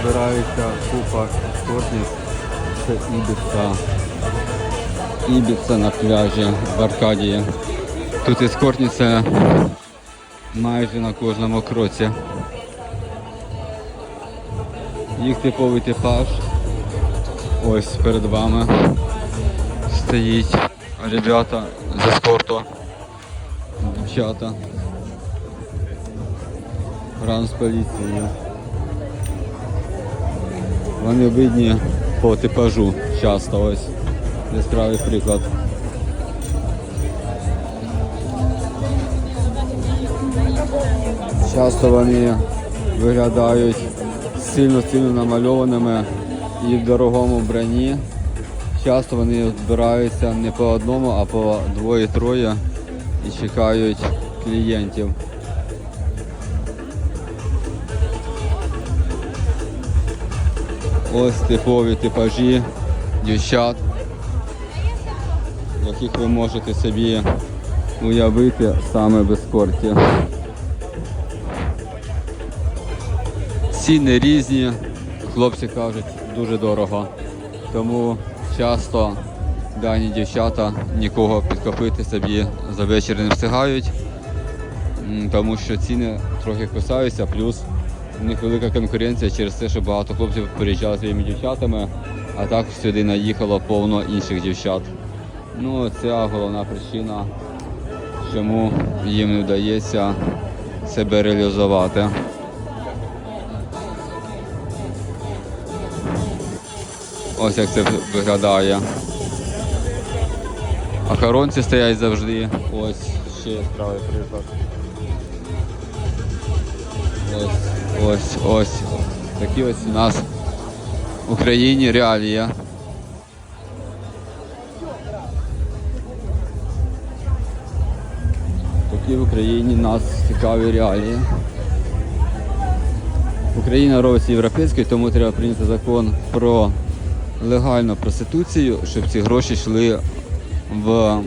збирається купа ескортниць. Це Ібіца. Ібіца на пляжі в Аркадії. Тут ескортниця майже на кожному кроці. Їх типовий типаж. Ось перед вами стоїть ребята з спорту. Дівчата. Разом з поліцією. Вони видні по типажу часто ось. Яскравий приклад. Часто вони виглядають сильно-сильно намальованими і в дорогому вбранні. Часто вони збираються не по одному, а по двоє-троє і чекають клієнтів. Ось типові типажі дівчат, яких ви можете собі уявити саме в ескорті. Ціни різні, хлопці кажуть, дуже дорого. Тому часто дані дівчата нікого підкопити собі за вечір не встигають, тому що ціни трохи кусаються, плюс у них велика конкуренція через те, що багато хлопців переїжджали своїми дівчатами, а так сюди наїхало повно інших дівчат. Ну, це головна причина, чому їм не вдається себе реалізувати. Ось як це виглядає. Охоронці стоять завжди. Ось ще яскравий приклад. Ось, ось. Такі ось у нас в Україні реалії. Такі в Україні нас цікаві реалії. Україна робиться європейською, тому треба прийняти закон про легальну проституцію, щоб ці гроші йшли в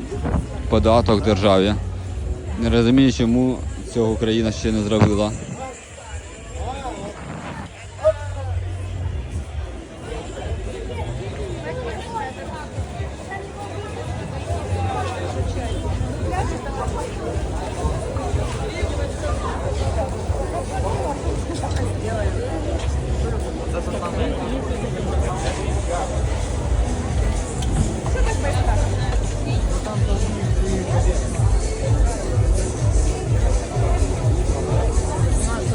податок державі. Не розумію, чому цього Україна ще не зробила.